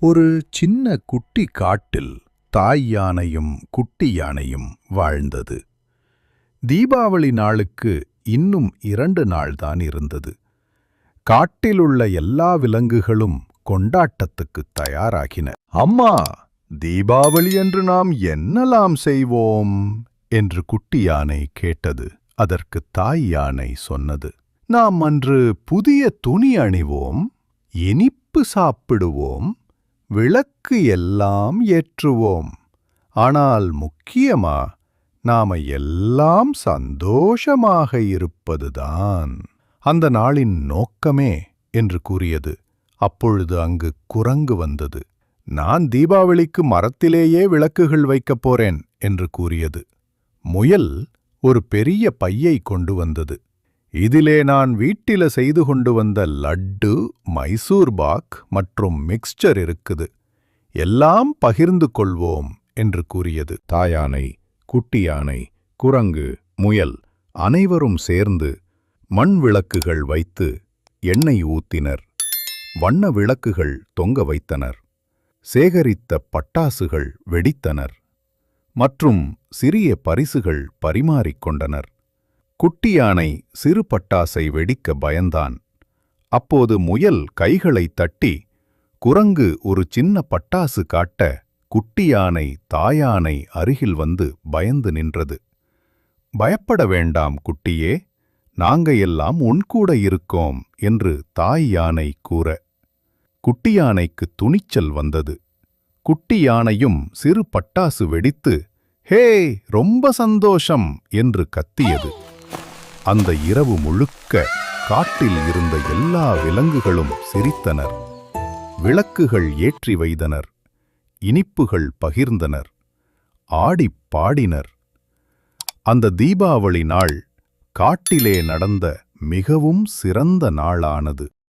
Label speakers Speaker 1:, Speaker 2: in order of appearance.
Speaker 1: ஒரு சின்ன குட்டி காட்டில் தாய் யானையும் குட்டி யானையும் வாழ்ந்தது. தீபாவளி நாளுக்கு இன்னும் இரண்டு நாள்தான் இருந்தது. காட்டிலுள்ள எல்லா விலங்குகளும் கொண்டாட்டத்துக்குத் தயாராகின. அம்மா தீபாவளி என்று நாம் என்னலாம் செய்வோம்? என்று குட்டி யானை கேட்டது. அதற்கு தாய் யானை சொன்னது. நாம் அன்று புதிய துணி அணிவோம் இனிப்பு சாப்பிடுவோம் விளக்கு எல்லாம் ஏற்றுவோம். ஆனால் முக்கியமா நாம எல்லாம் சந்தோஷமாக இருப்பதுதான். அந்த நாளின் நோக்கமே என்று கூறியது. அப்பொழுது அங்கு குரங்கு வந்தது. நான் தீபாவளிக்கு மரத்திலேயே விளக்குகள் வைக்கப் போறேன் என்று கூறியது. முயல் ஒரு பெரிய பையை கொண்டு வந்தது. இதிலே நான் வீட்டில செய்து கொண்டு வந்த லட்டு மைசூர் பாக் மற்றும் மிக்ஸ்சர் இருக்குது. எல்லாம் பகிர்ந்து கொள்வோம் என்று கூறியது. தாயானை குட்டி யானை குரங்கு முயல் அனைவரும் சேர்ந்து மண் விளக்குகள் வைத்து எண்ணெய் ஊத்தினர். வண்ண விளக்குகள் தொங்க வைத்தனர். சேகரித்த பட்டாசுகள் வெடித்தனர். மற்றும் சிறிய பரிசுகள் பரிமாறிக்கொண்டனர் குட்டி யானை சிறு பட்டாசை வெடிக்க பயந்தான். அப்போது முயல் கைகளை தட்டி குரங்கு ஒரு சின்ன பட்டாசு காட்ட குட்டி யானை தாயானை அருகில் வந்து பயந்து நின்றது. பயப்பட வேண்டாம் குட்டியே நாங்க எல்லாம் உன்கூட இருக்கோம் என்று தாய் யானை கூற. குட்டி யானைக்கு துணிச்சல் வந்தது. குட்டி யானையும் சிறு பட்டாசு வெடித்து ஹே ரொம்ப சந்தோஷம் என்று கத்தியது. அந்த இரவு முழுக்க காட்டில் இருந்த எல்லா விலங்குகளும் சிரித்தனர். விளக்குகள் ஏற்றி வைத்தனர். இனிப்புகள் பகிர்ந்தனர். ஆடிப் பாடினர். அந்த தீபாவளி நாள் காட்டிலே நடந்த மிகவும் சிறந்த நாளானது.